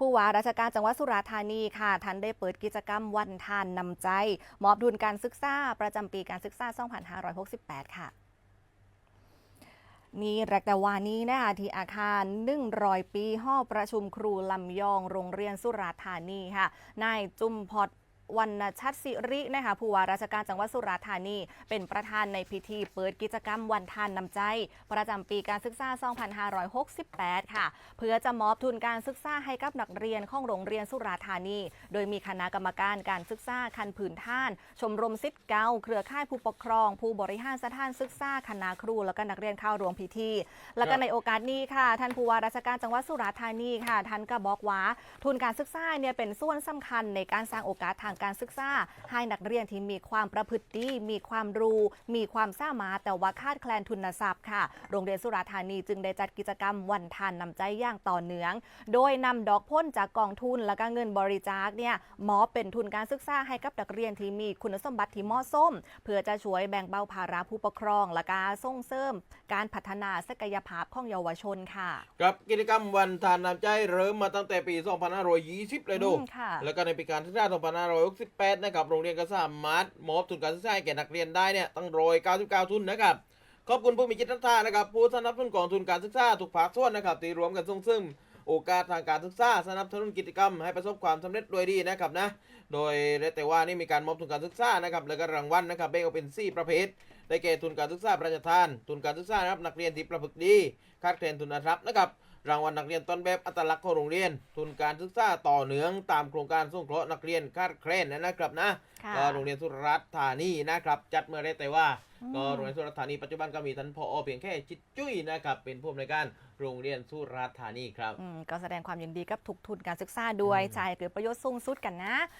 ผู้ว่าราชการจังหวัดสุราษฎร์ธานีค่ะท่านได้เปิดกิจกรรมวันทานนำใจ มอบทุนการศึกษา ประจำปีการศึกษา 2568 ค่ะนี่แรกแต่วานี้นะคะที่อาคาร100ปีห้อประชุมครูลำยองโรงเรียนสุราษฎร์ธานีค่ะนายจุมพอด วรรณชัดสิรินะคะผู้ว่าราชการจังหวัดสุราษฎร์ธานี เป็นประธานในพิธีเปิดกิจกรรมวันทานนำใจ ประจำปีการศึกษา 2568 ค่ะ เพื่อจะมอบทุนการศึกษาให้กับนักเรียนของโรงเรียนสุราษฎร์ธานี โดยมีคณะกรรมการการศึกษาคันผืนท่าน ชมรมสิทธิ์เก่าเครือข่ายผู้ปกครอง ผู้บริหารสถานศึกษาคณะครู แล้วก็นักเรียนเข้าร่วมพิธี แล้วก็ในโอกาสนี้ค่ะ ท่านผู้ว่าราชการจังหวัดสุราษฎร์ธานีค่ะท่านก็บอกว่าทุนการศึกษาเนี่ยเป็นส่วนสำคัญในการสร้างโอกาสทางการศึกษาให้นักเรียนที่มีความประพฤติดีมีความรู้ มีความสามารถแต่ว่าคาดแคลนทุนทรัพย์ค่ะ โรงเรียนสุราษฎร์ธานีจึงได้จัดกิจกรรมวันทานนำใจอย่างต่อเนื่อง โดยนำดอกพ้นจากกองทุนและก็เงินบริจาคเนี่ยมอบเป็นทุนการศึกษาให้กับนักเรียนที่มีคุณสมบัติที่เหมาะสมเพื่อจะช่วยแบ่งเบาภาระผู้ปกครอง และก็ส่งเสริม การพัฒนาศักยภาพของเยาวชนค่ะกับกิจกรรมวันทานน้ำใจเริ่มมาตั้งแต่ปี 2520 เลยดูอืมค่ะแล้วก็ในปีการศึกษา68นะครับโรงเรียนก็สามารถมอบทุนการศึกษาให้แก่นักเรียนได้เนี่ยตั้งร้อย99 ทุนนะครับขอบคุณผู้มีจิตศรัทธานะครับผู้สนับสนุนกองทุนการศึกษาทุกภาคส่วนนะครับที่รวมกันส่งเสริมโอกาสทางการศึกษาสนับสนุนกิจกรรมให้ประสบความสำเร็จโดยดีนะครับนะโดยและแต่ว่านี่มีการมอบทุนการศึกษานะครับแล้วก็รางวัลนะครับแบ่งออกเป็น 4 ประเภทได้แก่ทุนการศึกษาพระราชทาน ทุนการศึกษานะครับนักเรียนที่ประพฤติดีคาดแคลนทุนทรัพย์นะครับ รางวัลนักเรียนต้นแบบอัตลักษณ์ของโรงเรียน ทุนการศึกษาต่อเนื่องตามโครงการสงเคราะห์นักเรียนคาดแคลนนะครับนะค่ะก็โรงเรียนสุรัตน์ธานีนะครับ จัดเมื่อไรแต่ว่าอืมก็โรงเรียนสุรัตน์ธานีปัจจุบันก็มีท่านพอเพียงแค่จิตจุ้ยนะครับเป็นผู้อำนวยการโรงเรียนสุรัตน์ธานีครับอืมก็แสดงความยินดีกับทุกทุนการศึกษาด้วยอืมใช่เกิดประโยชน์สูงสุดกันนะ